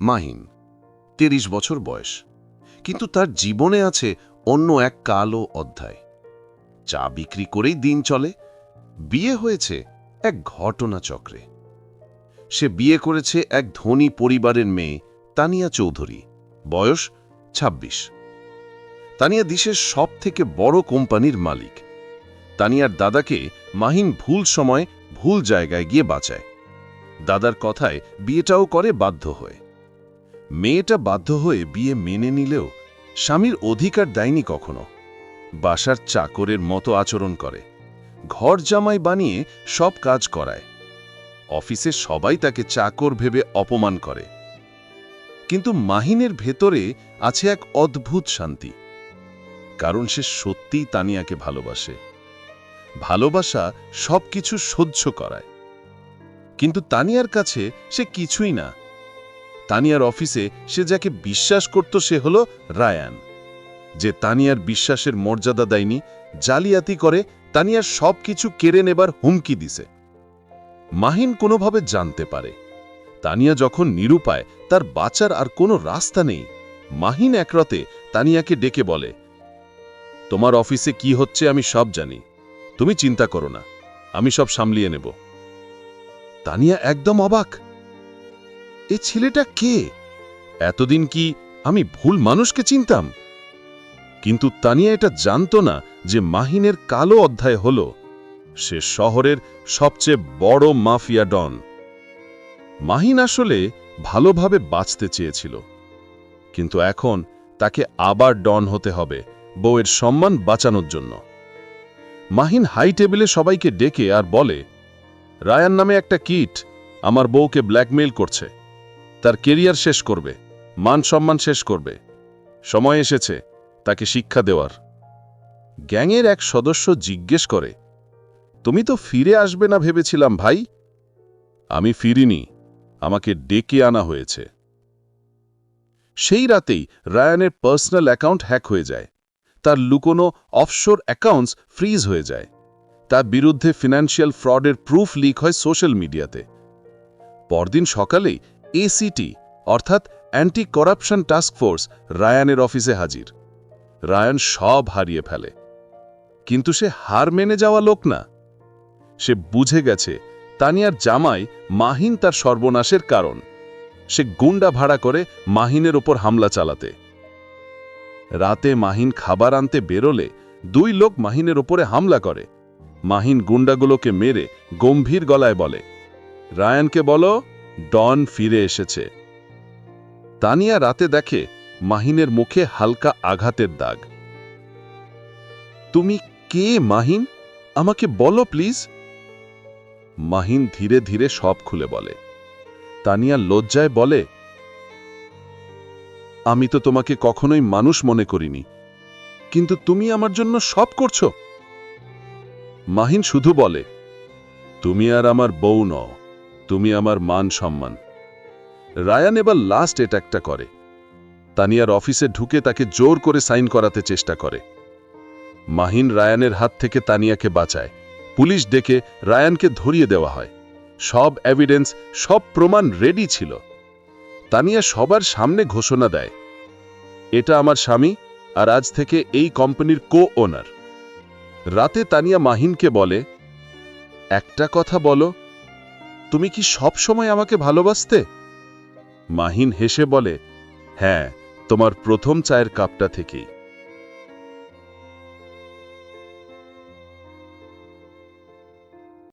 মাহিন, তিরিশ বছর বয়স। কিন্তু তার জীবনে আছে অন্য এক কালো অধ্যায়। চা বিক্রি করেই দিন চলে, বিয়ে হয়েছে এক ঘটনা চক্রে সে বিয়ে করেছে এক ধনী পরিবারের মেয়ে, তানিয়া চৌধুরী, বয়স ২৬ তানিয়া দেশের সব থেকে বড় কোম্পানির মালিক। তানিয়ার দাদাকে মাহিন ভুল সময় ভুল জায়গায় গিয়ে বাঁচায়। দাদার কথায় বিয়েটাও করে বাধ্য হয়ে। মেয়েটা বাধ্য হয়ে বিয়ে মেনে নিলেও স্বামীর অধিকার দেয়নি কখনো। বাসার চাকরের মতো আচরণ করে। ঘর জামাই বানিয়ে সব কাজ করায়। অফিসে সবাই তাকে চাকর ভেবে অপমান করে। কিন্তু মাহিনের ভেতরে আছে এক অদ্ভুত শান্তি। কারণ সে সত্যিই তানিয়াকে ভালোবাসে। ভালোবাসা সবকিছু সহ্য করায়। কিন্তু তানিয়ার কাছে সে কিছুই না। তানিয়ার অফিসে সে যাকে বিশ্বাস করত সে হল রায়ান। যে তানিয়ার বিশ্বাসের মর্যাদা দেয়নি, জালিয়াতি করে তানিয়ার সব কিছু কেড়ে নেবার হুমকি দিছে। মাহিন কোনোভাবে জানতে পারে। তানিয়া যখন নিরুপায়, তার বাঁচার আর কোনো রাস্তা নেই। মাহিন একরতে তানিয়াকে ডেকে বলে, তোমার অফিসে কি হচ্ছে আমি সব জানি। তুমি চিন্তা করো না, আমি সব সামলিয়ে নেব। তানিয়া একদম অবাক। এ ছেলেটা কে? এতদিন কি আমি ভুল মানুষকে চিনতাম? কিন্তু তানিয়া এটা জানতো না যে মাহিনের কালো অধ্যায় হল সে শহরের সবচেয়ে বড় মাফিয়া ডন। মাহিন আসলে ভালোভাবে বাঁচতে চেয়েছিল। কিন্তু এখন তাকে আবার ডন হতে হবে বউয়ের সম্মান বাঁচানোর জন্য। মাহিন হাই টেবিলে সবাইকে ডেকে আর বলে, রায়ান নামে একটা কিট আমার বউকে ব্ল্যাকমেইল করছে। তার কেরিয়ার শেষ করবে, মান সম্মান শেষ করবে। সময় এসেছে তাকে শিক্ষা দেওয়ার। গ্যাংয়ের এক সদস্য জিজ্ঞেস করে, তুমি তো ফিরে আসবে না ভেবেছিলাম ভাই? আমি ফিরিনি, আমাকে ডেকে আনা হয়েছে। সেই রাতেই রায়ানের পার্সোনাল অ্যাকাউন্ট হ্যাক হয়ে যায়। তার লুকোনো অফশোর অ্যাকাউন্টস ফ্রিজ হয়ে যায়। তার বিরুদ্ধে ফিনান্সিয়াল ফ্রডের প্রুফ লিক হয় সোশ্যাল মিডিয়াতে। পরদিন সকালেই এসিটি অর্থাৎ অ্যান্টি করাপশন টাস্ক ফোর্স রায়ানের অফিসে হাজির। রায়ান সব হারিয়ে ফেলে। কিন্তু সে হার মেনে যাওয়া লোক না। সে বুঝে গেছে, তানিয়ার জামাই মাহিন তার সর্বনাশের কারণ। সে গুন্ডা ভাড়া করে মাহিনের ওপর হামলা চালাতে। রাতে মাহিন খাবার আনতে বেরোলে দুই লোক মাহিনের ওপরে হামলা করে। মাহিন গুন্ডাগুলোকে মেরে গম্ভীর গলায় বলে, রায়ানকে বলো ডন ফিরে এসেছে। তানিয়া রাতে দেখে মাহিনের মুখে হালকা আঘাতের দাগ। তুমি কে, মাহিন? আমাকে বলো, প্লিজ? মাহিন ধীরে ধীরে সব খুলে বলে। তানিয়া লজ্জায় বলে, আমি তো তোমাকে কখনোই মানুষ মনে করিনি, কিন্তু তুমি আমার জন্য সব করছ। মাহিন শুধু বলে, তুমি আর আমার বউ নও তুমি আমার মান সম্মান। রায়ান এবার লাস্ট অ্যাটাকটা করে। তানিয়ার অফিসে ঢুকে তাকে জোর করে সাইন করাতে চেষ্টা করে। মাহিন রায়ানের হাত থেকে তানিয়াকে বাঁচায়। পুলিশ ডেকে রায়ানকে ধরিয়ে দেওয়া হয়। সব এভিডেন্স সব প্রমাণ রেডি ছিল। তানিয়া সবার সামনে ঘোষণা দেয়, এটা আমার স্বামী আর আজ থেকে এই কোম্পানির কো ওনার রাতে তানিয়া মাহিনকে বলে, একটা কথা বলো তুমি কি সব সময় আমাকে ভালোবাসতে? মাহিন হেসে বলে হ্যাঁ তোমার প্রথম চায়ের কাপটা থেকেই।